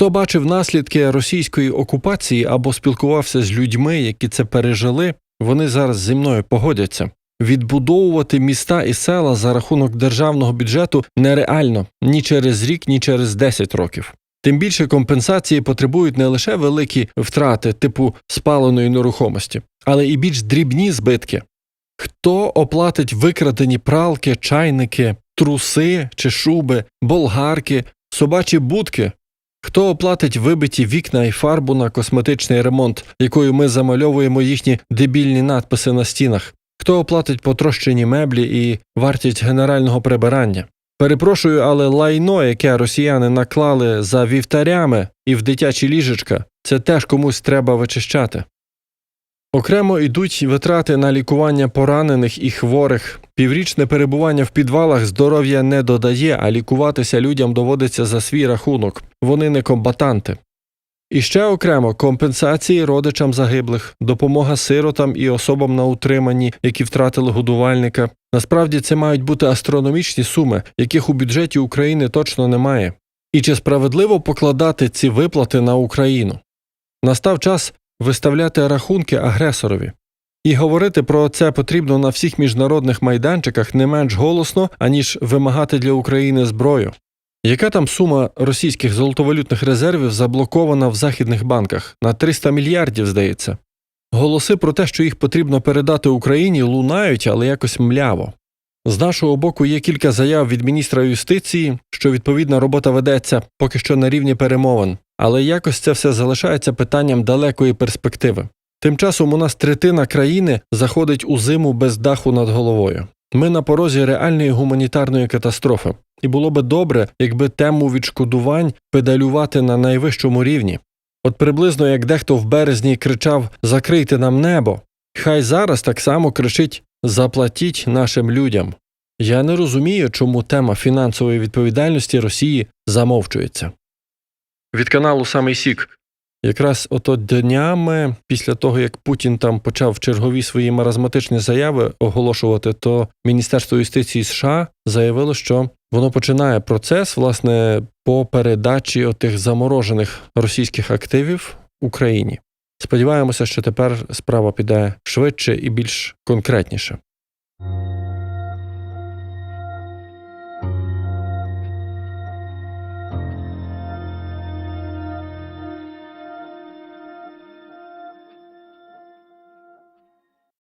Хто бачив наслідки російської окупації або спілкувався з людьми, які це пережили, вони зараз зі мною погодяться. Відбудовувати міста і села за рахунок державного бюджету нереально ні через рік, ні через 10 років. Тим більше компенсації потребують не лише великі втрати, типу спаленої нерухомості, але і більш дрібні збитки. Хто оплатить викрадені пралки, чайники, труси чи шуби, болгарки, собачі будки? Хто оплатить вибиті вікна і фарбу на косметичний ремонт, якою ми замальовуємо їхні дебільні надписи на стінах? Хто оплатить потрощені меблі і вартість генерального прибирання? Перепрошую, але лайно, яке росіяни наклали за вівтарями і в дитячі ліжечка, це теж комусь треба вичищати. Окремо йдуть витрати на лікування поранених і хворих. Піврічне перебування в підвалах здоров'я не додає, а лікуватися людям доводиться за свій рахунок. Вони не комбатанти. І ще окремо компенсації родичам загиблих, допомога сиротам і особам на утриманні, які втратили годувальника. Насправді це мають бути астрономічні суми, яких у бюджеті України точно немає. І чи справедливо покладати ці виплати на Україну? Настав час виставляти рахунки агресорові. І говорити про це потрібно на всіх міжнародних майданчиках не менш голосно, аніж вимагати для України зброю. Яка там сума російських золотовалютних резервів заблокована в західних банках? На 300 мільярдів, здається. Голоси про те, що їх потрібно передати Україні, лунають, але якось мляво. З нашого боку є кілька заяв від міністра юстиції, що відповідна робота ведеться поки що на рівні перемовин, але якось це все залишається питанням далекої перспективи. Тим часом у нас третина країни заходить у зиму без даху над головою. Ми на порозі реальної гуманітарної катастрофи, і було би добре, якби тему відшкодувань педалювати на найвищому рівні. От приблизно як дехто в березні кричав Закрийте нам небо, хай зараз так само кричить Заплатіть нашим людям. Я не розумію, чому тема фінансової відповідальності Росії замовчується. Від каналу Самий Сік. Якраз ото днями, після того як Путін там почав чергові свої маразматичні заяви оголошувати, то Міністерство юстиції США заявило, що воно починає процес власне по передачі отих заморожених російських активів Україні. Сподіваємося, що тепер справа піде швидше і більш конкретніше.